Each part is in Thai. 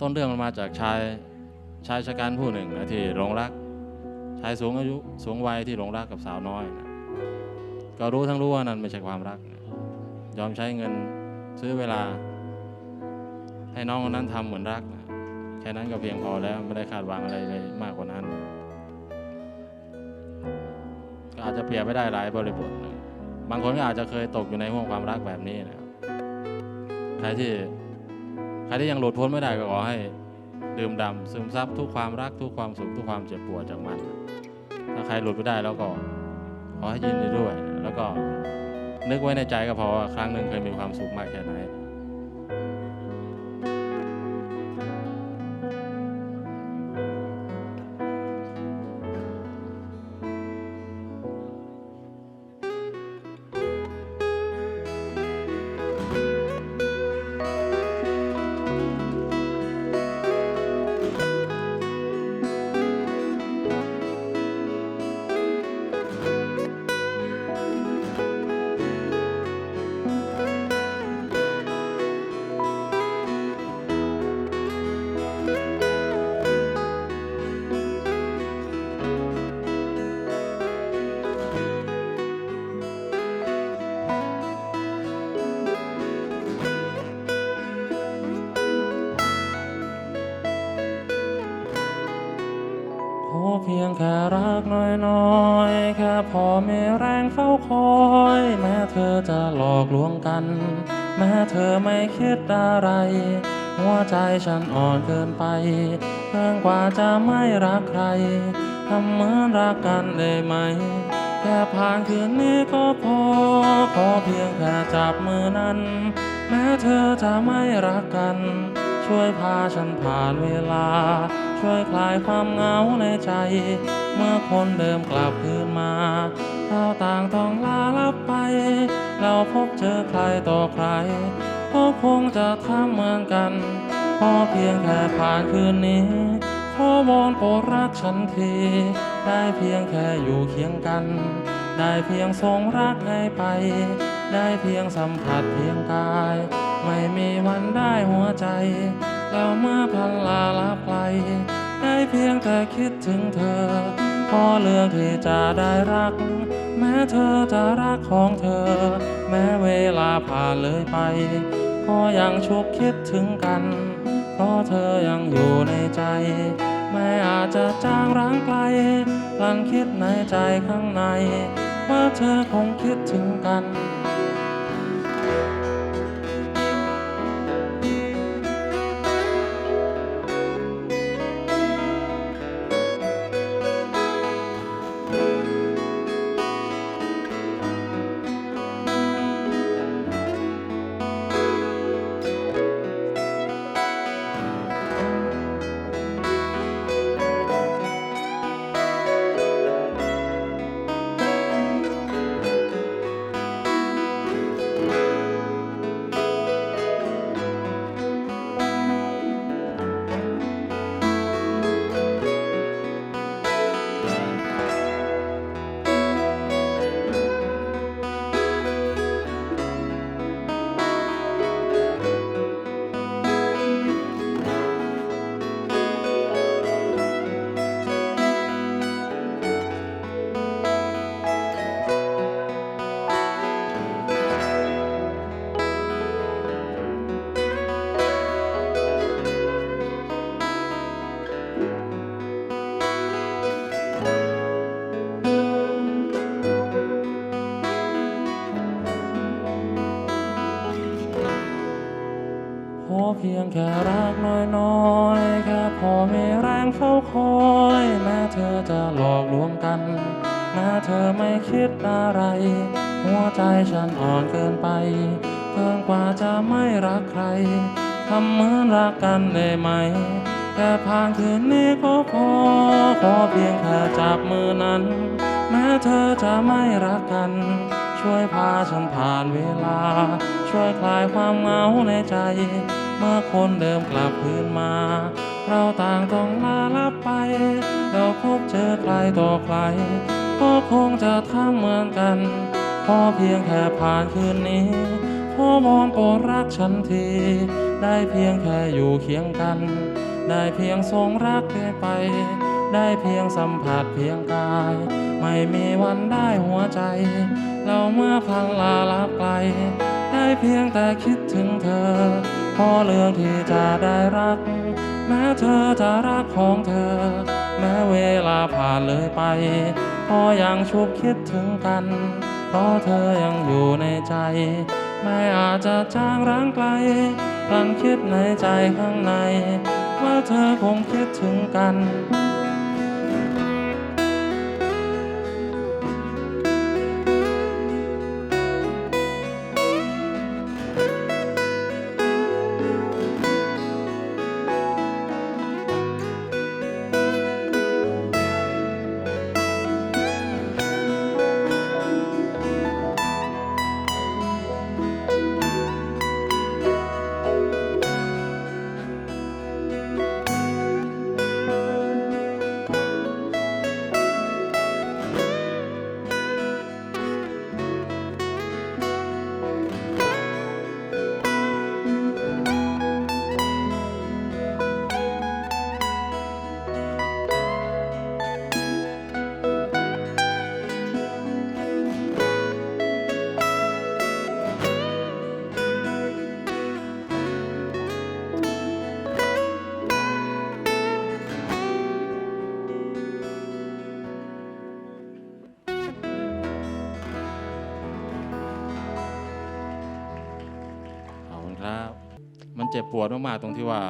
ต้นเรื่องมันมาจากชายชายชะกันผู้หนึ่งนะที่หลงรัก ชายสูงอายุสูงวัยที่หลงรักกับสาวน้อยนะก็รู้ทั้งรู้ว่านั้นไม่ใช่ความรักนะยอมใช้เงินซื้อเวลา ให้น้องคนนั้นทำเหมือนรักนะแค่นั้นก็เพียงพอแล้วไม่ได้คาดหวังอะไรเลยมากกว่านั้นก็อาจจะเปรียบไม่ได้หลายบริบทนะบางคนก็อาจจะเคยตกอยู่ในห่วงความรักแบบนี้นะครับใครที่ ใครที่ยังหลุดพ้นไม่ได้ก็ขอให้ดื่มดำซึมซับทุกความรักทุกความสุขทุกความเจ็บปวดจากมัน ถ้าใครหลุดไม่ได้แล้วก็ขอให้ยินดีด้วย แล้วก็นึกไว้ในใจก็พอว่าครั้งหนึ่งเคยมีความสุขมากแค่ไหน แรงเฝ้าคอย แม้เธอจะหลอกลวงกัน แม้เธอไม่คิดอะไร หัวใจฉันอ่อนเกินไปเกินกว่าจะไม่รักใครทำเหมือนรักกันได้ไหม แค่ผ่านคืนนี้ก็พอ ขอเพียงแค่จับมือนั้น แม้เธอจะไม่รักกัน ช่วยพาฉันผ่านเวลา ช่วยคลายความเหงาในใจ เมื่อคนเดิมกลับคืนมา เราต่างต้องลาลับไป เราพบเจอใครต่อใครก็คงจะทำเหมือนกันขอเพียงแค่ผ่านคืนนี้ ขอวอนโปรดรักฉันที ได้เพียงแค่อยู่เคียงกัน ได้เพียงทรงรักให้ไป ได้เพียงสัมผัสเพียงกาย ไม่มีวันได้หัวใจ แล้วเมื่อพันลาลับไปได้เพียงแต่คิดถึงเธอ พอเรื่องที่จะได้รัก แม้เธอจะรักของเธอ แม้เวลาผ่านเลยไป ก็ยังชุบคิดถึงกัน เพราะเธอยังอยู่ในใจ แม้อาจจะจางร้างไกลพลันคิดในใจข้างใน ว่าเธอคงคิดถึงกัน อเพียงแค่รักน้อยๆแค่พอมีแรงเฝ้าคอยแม้เธอจะหลอกลวงกันแม้เธอไม่คิดอะไร หัวใจฉันอ่อนเกินไปเกินกว่าจะไม่รักใครทำเหมือนรักกันได้ไหมแค่ผ่านคืนนี้ก็พอ ขอเพียงแค่จับมือนั้น แม้เธอจะไม่รักกัน ช่วยพาฉันผ่านเวลา ช่วยคลายความเหงาในใจ เมื่อคนเดิมกลับคืนมา เราต่างต้องลาลับไป เราพบเจอใครต่อใคร ก็คงจะทำเหมือนกัน พอเพียงแค่ผ่านคืนนี้ขอวอนโปรดรักฉันที ได้เพียงแค่อยู่เคียงกัน ได้เพียงทรงรักเธอไป ได้เพียงสัมผัสเพียงกาย ไม่มีวันได้หัวใจ เราเมื่อพลันลาลับไกล ได้เพียงแต่คิดถึงเธอ พอเรื่องที่จะได้รัก แม้เธอจะรักของเธอ แม้เวลาผ่านเลยไปก็ยังชุบคิดถึงกัน เพราะเธอยังอยู่ในใจไม่อาจจะจางร้างไกลพลันคิดในใจข้างใน ว่าเธอคงคิดถึงกัน เจ็บปวดมากๆตรงที่ว่า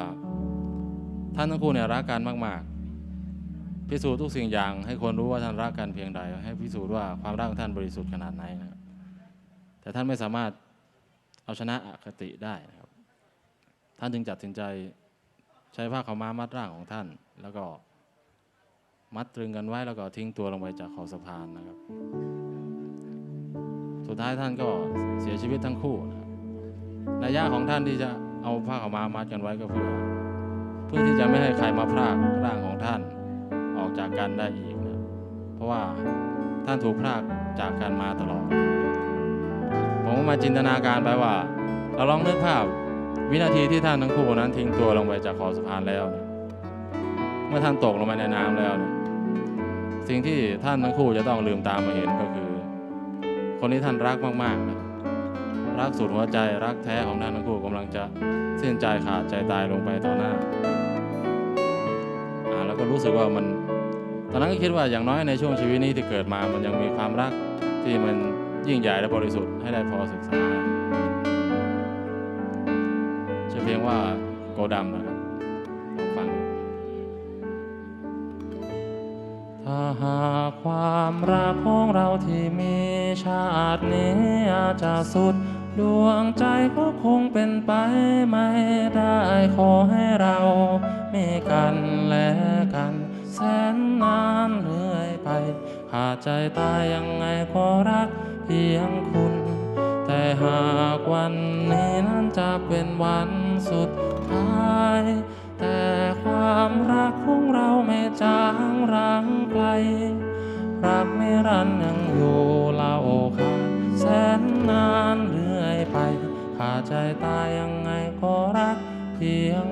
ท่านทั้งคู่เนี่ยรักกันมาก ๆ พิสูจน์ทุกสิ่งอย่าง ให้คนรู้ว่าท่านรักกันเพียงใด ให้พิสูจน์ว่าความรักของท่านบริสุทธิ์ขนาดไหนนะครับ แต่ท่านไม่สามารถเอาชนะอคติได้นะครับ ท่านจึงจัดสินใจใช้ผ้าขาวม้ามัดร่างของท่าน แล้วก็มัดตรึงกันไว้แล้วก็ทิ้งตัวลงไปจากขอบสะพานนะครับ สุดท้ายท่านก็เสียชีวิตทั้งคู่นะครับนัยยะของท่านที่จะ เอาผ้าขาวม้ามัดกันไว้ก็เพื่อ เพื่อที่จะไม่ให้ใครมาพรากร่างของท่านออกจากกันได้อีกนะเพราะว่าท่านถูกพรากจากกันมาตลอด ผมก็มาจินตนาการไปว่า เราลองนึกภาพวินาทีที่ท่านทั้งคู่นั้นทิ้งตัวลงไปจากขอบสะพานแล้วเนี่ยเมื่อท่านตกลงไปในน้ำแล้วเนี่ยสิ่งที่ท่านทั้งคู่จะต้องลืมตามมาเห็นก็คือ คนที่ท่านรักมากๆนะ รักสุดหัวใจรักแท้ของท่านทั้งคู่กำลังจะสิ้นใจขาดใจตายลงไปต่อหน้าอ่าแล้วก็รู้สึกว่ามันตอนนั้นก็คิดว่าอย่างน้อยในช่วงชีวิตนี้ที่เกิดมามันยังมีความรักที่มันยิ่งใหญ่และบริสุทธิ์ให้ได้พอศึกษาชื่อเพลงว่าโกดำนะครับลองฟัง ถ้าหากความรักของเราที่มีชาตินี้อาจจะสุด ดวงใจก็คงเป็นไปไม่ได้ขอให้เรามีกันและกัน แสนนานเรื่อยไป ขาดใจตายยังไงก็รักเพียงคุณ แต่หากวันนี้นั้นจะเป็นวันสุดท้าย แต่ความรักของเราไม่จางร้างไกล รักไม่รันยังอยู่เล่าคำแสนนานเรื่อ ใจตายยังไงก็รักเพียง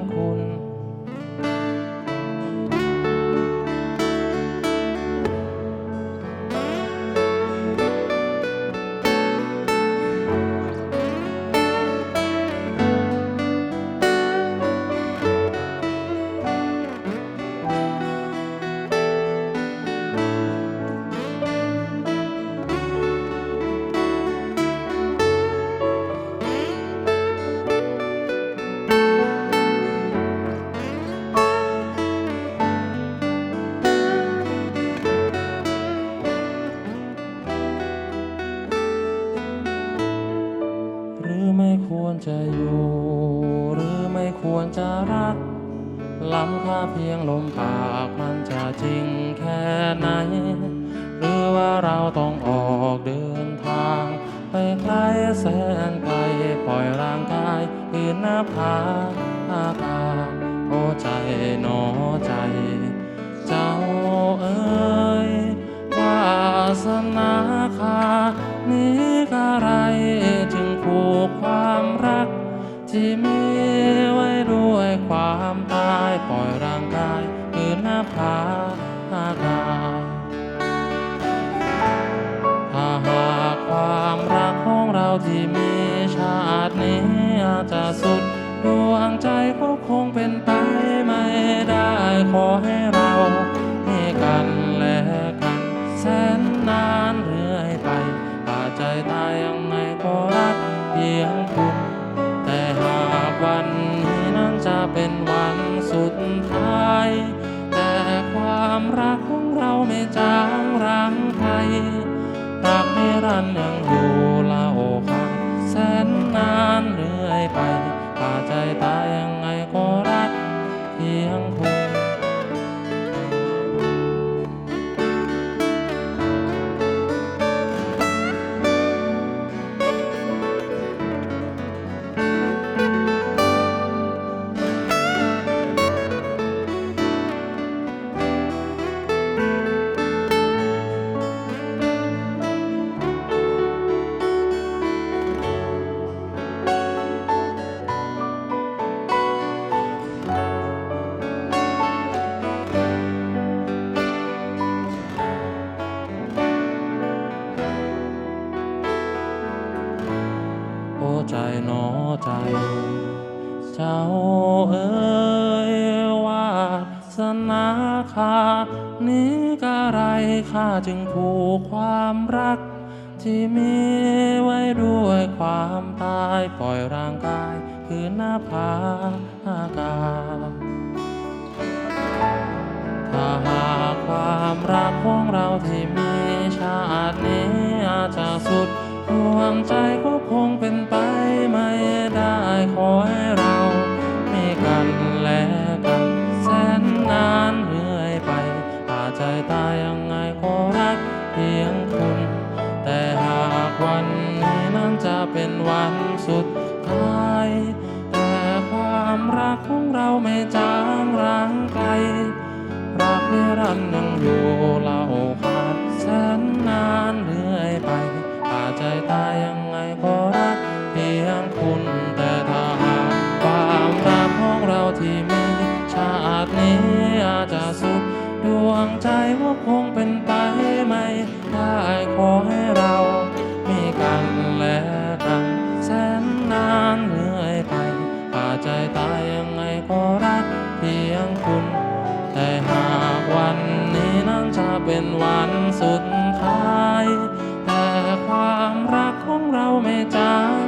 รักนิรันยังอยู่เล่าขาดแสนนานเรื่อยไป ใจหนอใจ เจ้าเอ๋ยวาสนาคานี้กะไรข้าจึงผูกความรัก ที่มีไว้ด้วยความตายปล่อยร่างกายคือหน้าผาอากาศถ้าหากความรักของเราที่มีชาตินี้อาจจะสุด ดวงใจก็คงเป็นไปไม่ได้ขอให้เรามีกันและกันแสนนานเรื่อยไปอาจใจตายยังไงก็รักเพียงคุณ แต่หากวันนี้นั้นจะเป็นวันสุดท้าย แต่ความรักของเราไม่จางร้างไกลรักนิรันดร์ยังอยู่เล่าขาดแสนนาน วงใจว่าคงเป็นไปไม่ได้ขอให้เรา มีกันและกันแสนนานเรื่อยไปอาใจตายยังไงก็รักเพียงคุณ แต่หากวันนี้นั้นจะเป็นวันสุดท้าย แต่ความรักของเราไม่จาง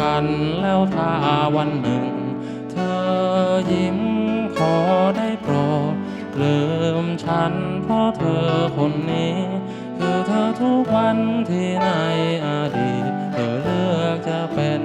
กันแล้วถ้าวันหนึ่ง เธอยิ้มขอได้โปรดลืมฉันเพราะเธอคนนี้ คือเธอทุกวันที่ในอดีต เธอเลือกจะเป็น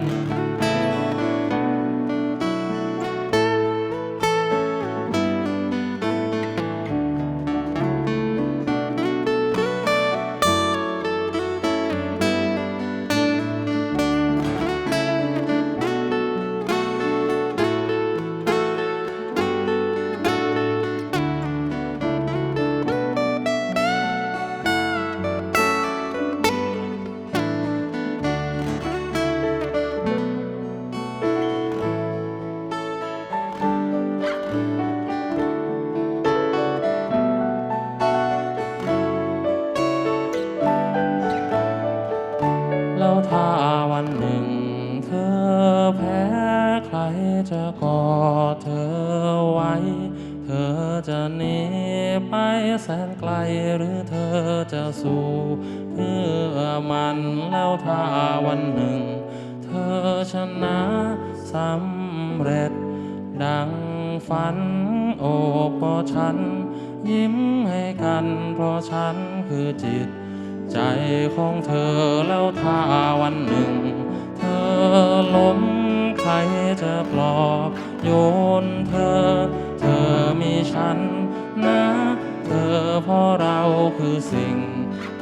เพราะเราคือสิ่ง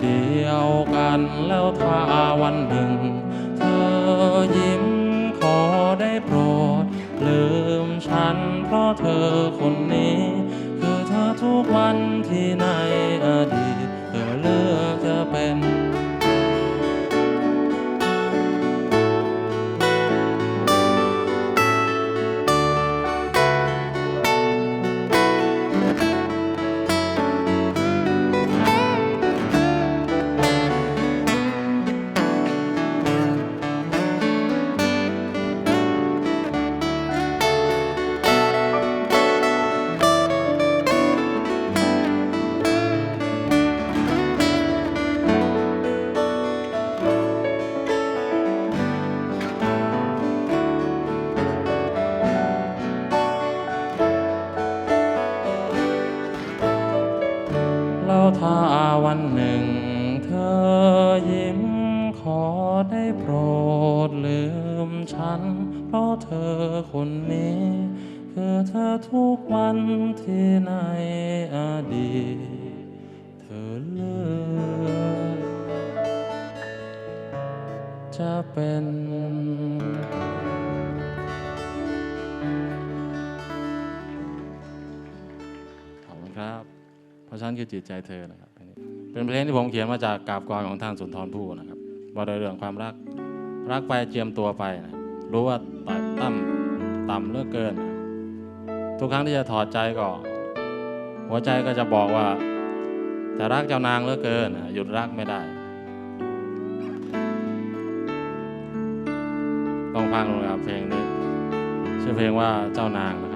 เดียวกันแล้วถ้าวันหนึ่ง เธอยิ้มขอได้โปรด ลืมฉันเพราะเธอคนนี้ คือเธอทุกวันที่ในอดีตเธอเลือกจะเป็น จิตใจเธอนะครับเป็นเพลงที่ผมเขียนมาจากกาบกรของท่านสุนทรภู่นะครับว่าโดยเรื่องความรักรักไปเจียมตัวไปนะรู้ว่าต่ำต่ำต่ำเลือกเกินนะทุกครั้งที่จะถอดใจก็หัวใจก็จะบอกว่าแต่รักเจ้านางเลือกเกินนะหยุดรักไม่ได้ต้องฟังดูนะครับเพลงนี้ชื่อเพลงว่าเจ้านางนะ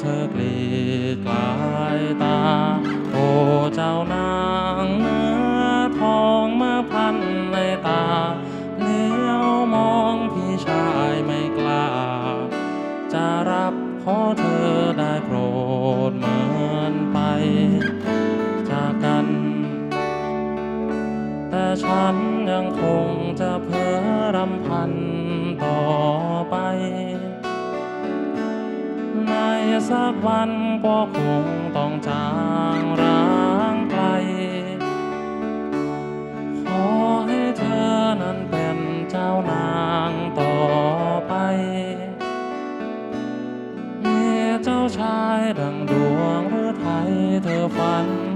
เธอกลีดกลายตา โอ้เจ้านางเนื้อทองเมื่อพันในตาเลี้ยวมองพี่ชายไม่กล้า จะรับขอเธอได้โปรดเหมือนไปจากกัน แต่ฉันยังคงจะเพ้อรำพันต่อไป สักวันก็คงต้องจางร้างไกล ขอให้เธอนั้นเป็นเจ้านางต่อไป มีเจ้าชายดังดวงหรือไทยเธอฝัน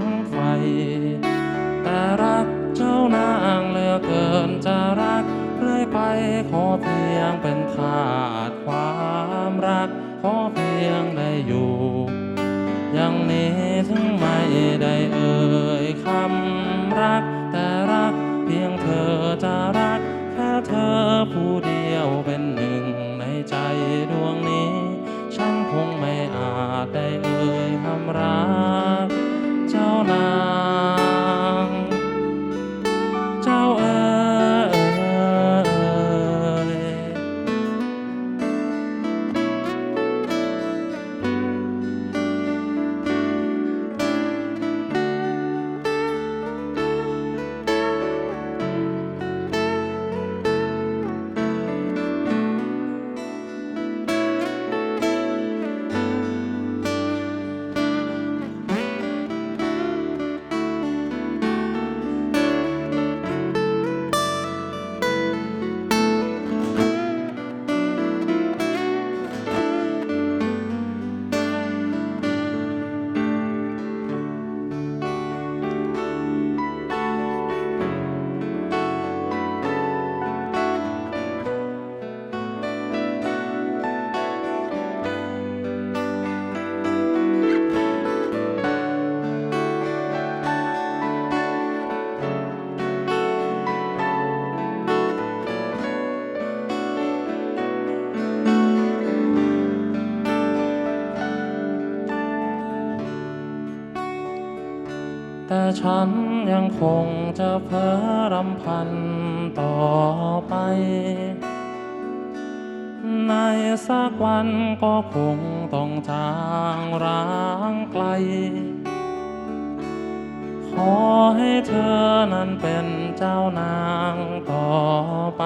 แต่ฉันยังคงจะเพ้อรำพันต่อไป ในสักวันก็คงต้องจางร้างไกล ขอให้เธอนั้นเป็นเจ้านางต่อไป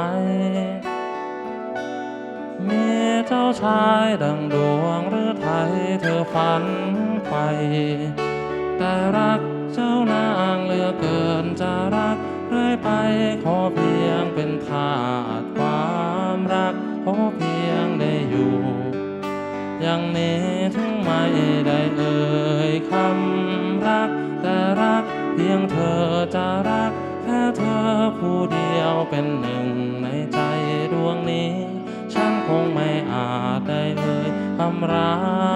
มีเจ้าชายดังดวงหรือไทยเธอฝันไปแต่รัก เจ้านางเหลือเกินจะรักเรื่อยไปขอเพียงเป็นทาสความรักขอเพียงได้อยู่ อย่างนี้ถึงไม่ได้เอ่ยคำรัก แต่รักเพียงเธอจะรัก แค่เธอผู้เดียวเป็นหนึ่งในใจดวงนี้ ฉันคงไม่อาจได้เอ่ยคำรัก